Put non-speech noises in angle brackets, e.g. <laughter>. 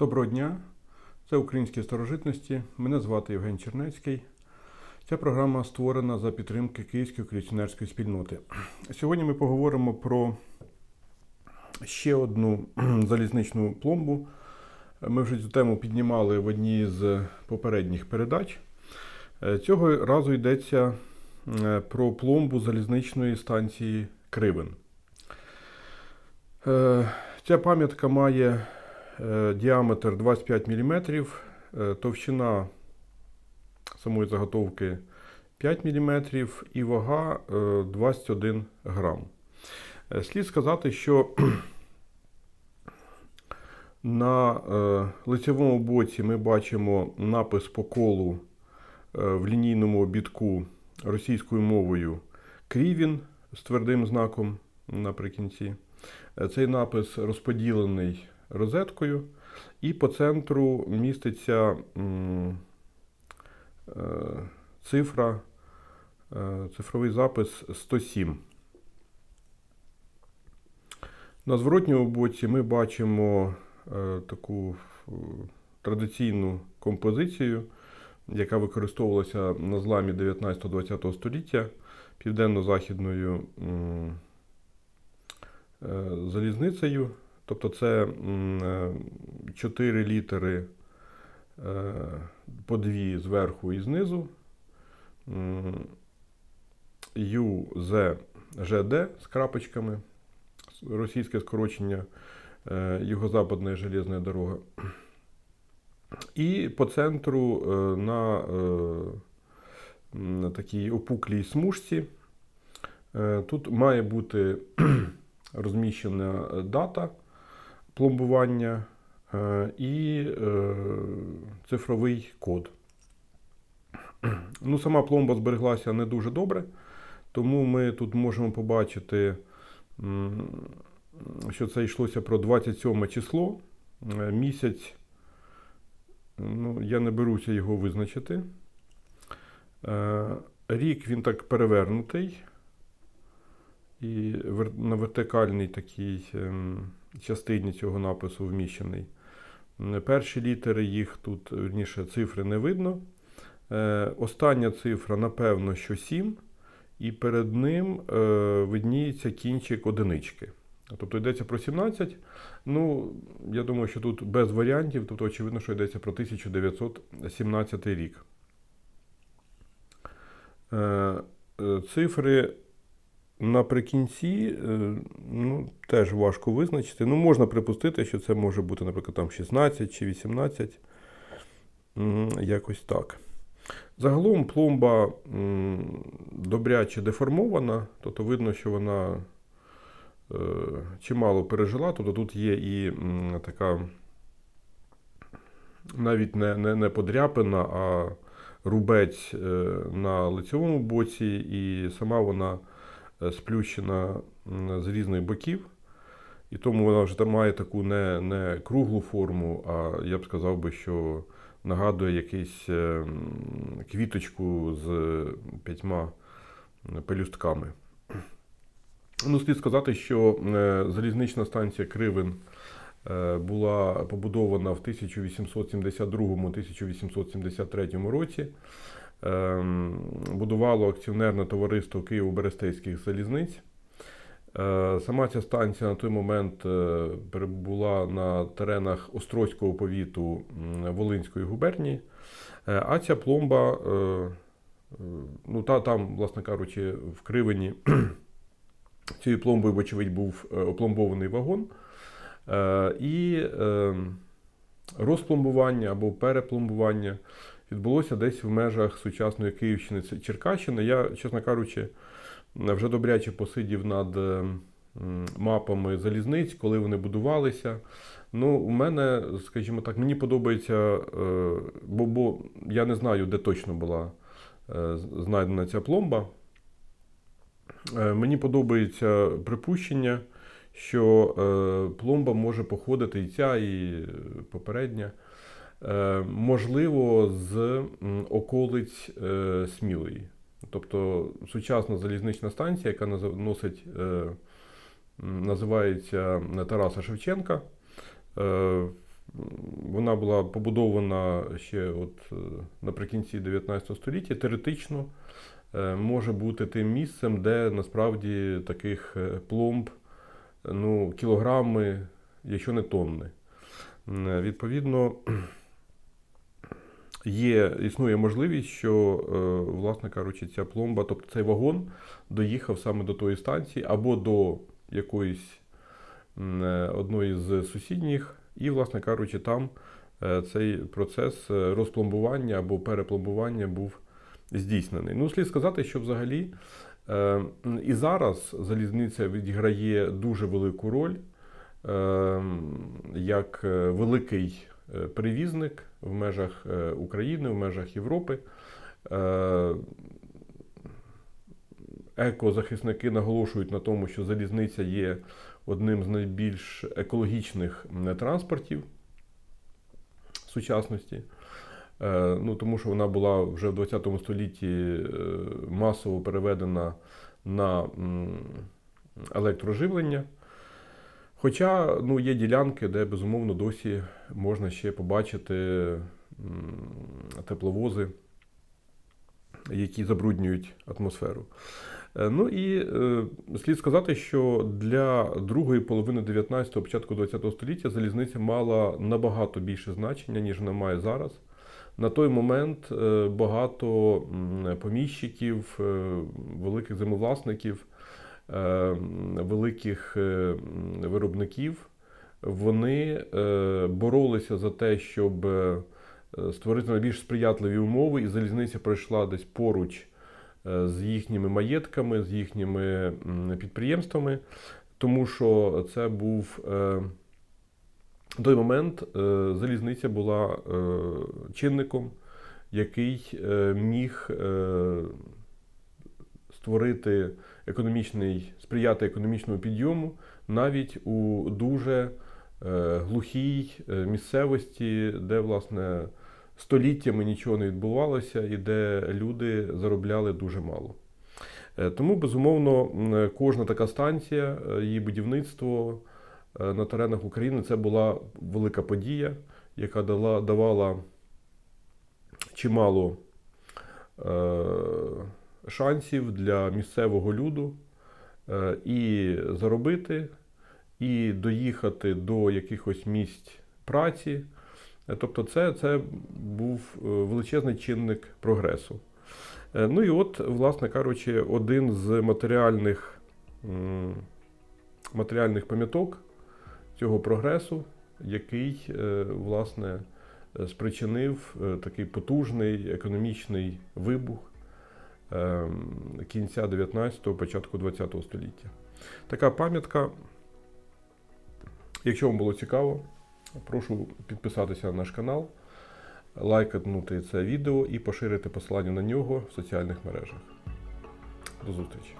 Доброго дня, це Українські старожитності. Мене звати Євген Чернецький. Ця програма створена за підтримки Київської колекціонерської спільноти. Сьогодні ми поговоримо про ще одну <clears throat> залізничну пломбу. Ми вже цю тему піднімали в одній з попередніх передач. Е, Цього разу йдеться е, про пломбу залізничної станції Кривин. Е, Ця пам'ятка має діаметр 25 мм, е, товщина самої заготовки 5 мм і вага е, 21 грам. Е, Слід сказати, що на е, лицевому боці ми бачимо напис по колу е, в лінійному обідку російською мовою Крівін з твердим знаком наприкінці. Е, Цей напис розподілений розеткою, і по центру міститься е, цифра, е, цифровий запис 107. На зворотньому боці ми бачимо е, таку традиційну композицію, яка використовувалася на зламі 19-20 століття південно-західною залізницею. Тобто це м, е, чотири літери е, по дві зверху і знизу. Ю, З, ЖД з крапочками. Російське скорочення е, Юго-Западної железної дороги. І по центру на, на такій опуклій смужці тут має бути <clears throat> розміщена дата пломбування е, і е, цифровий код. Ну, сама пломба збереглася не дуже добре, тому ми тут можемо побачити, що це йшлося про 27 число. Е, Місяць, ну, я не беруся його визначити. Рік він так перевернутий. І на вертикальній такій ем, частині цього напису вміщений. Перші літери їх тут, вірніше, цифри не видно. Е, Остання цифра, напевно, що 7, і перед ним е, видніється кінчик одинички. Тобто йдеться про 17. Ну, я думаю, що тут без варіантів, тобто очевидно, що йдеться про 1917 рік. Е, Цифри наприкінці е, ну, теж важко визначити. Ну, можна припустити, що це може бути, наприклад, там 16 чи 18. Якось так. Загалом пломба добряче деформована, тобто видно, що вона е, чимало пережила. Тобто тут є і така навіть не, не, не подряпина, а рубець е, на лицевому боці, і сама вона сплющена з різних боків. І тому вона вже там має таку не, не круглу форму, а я б сказав би, що нагадує якусь е, квіточку з п'ятьма пелюстками. Ну, слід сказати, що е, залізнична станція Кривин е, була побудована в 1872-1873 році. Ем, Будувало акціонерне товариство Києво-Берестейських залізниць. Е, Сама ця станція на той момент е, перебула на теренах Острозького повіту Волинської губернії. Е, А ця пломба, ну та там, власне кажучи, в Кривені <clears throat> цією пломбою, вочевидь, був опломбований вагон. І е, розпломбування або перепломбування відбулося десь в межах сучасної Київщини Черкащини. Я, чесно кажучи, вже добряче посидів над е, мапами залізниць, коли вони будувалися. Ну, у мене, скажімо так, мені подобається, е, бо, бо я не знаю, де точно була е, знайдена ця пломба. Е, Мені подобається припущення, що пломба може походити і ця, і попередня. Е, Можливо, з околиць е, Смілої. Тобто сучасна залізнична станція, яка носить, е, називається Тараса Шевченка. Вона була побудована ще от наприкінці 19 століття. Теоретично може бути тим місцем, де насправді таких пломб ну, кілограми, якщо не тонни. Відповідно, є, існує можливість, що, е, власне кажучи, ця пломба, тобто цей вагон, доїхав саме до тої станції або до якоїсь е, одної з сусідніх, і, власне кажучи, там е, цей процес розпломбування або перепломбування був здійснений. Ну, слід сказати, що взагалі і зараз залізниця відіграє дуже велику роль як великий перевізник в межах е, України, в межах Європи. Е, Екозахисники наголошують на тому, що залізниця є одним з найбільш екологічних транспортів сучасності. Е, Ну, тому що вона була вже в 20 столітті е, масово переведена на електроживлення. Хоча ну, є ділянки, де безумовно досі можна ще побачити тепловози, які забруднюють атмосферу. Е, Ну і е, слід сказати, що для другої половини 19-го, початку 20-го століття залізниця мала набагато більше значення, ніж вона має зараз. На той момент е, багато поміщиків, великих землевласників, великих е, виробників, вони е, боролися за те, щоб е, створити найбільш сприятливі умови, і залізниця пройшла десь поруч е, з їхніми маєтками, з їхніми підприємствами, тому що це був е, той момент е, залізниця була е, чинником, який е, міг е, створити економічний, сприяти економічному підйому навіть у дуже е, глухій е, місцевості, де, власне, століттями нічого не відбувалося і де люди заробляли дуже мало. Е, Тому, безумовно, кожна така станція, її будівництво на теренах України це була велика подія, яка дала, давала чимало шансів для місцевого люду е, і заробити, і доїхати до якихось місць праці. Е, Тобто, це, це був е, величезний чинник прогресу. Ну і от, власне кажучи, один з матеріальних, матеріальних пам'яток цього прогресу, який, власне, спричинив такий потужний економічний вибух кінця 19-го, початку 20-го століття. Така пам'ятка. Якщо вам було цікаво, прошу підписатися на наш канал, лайкнути це відео і поширити посилання на нього в соціальних мережах. До зустрічі!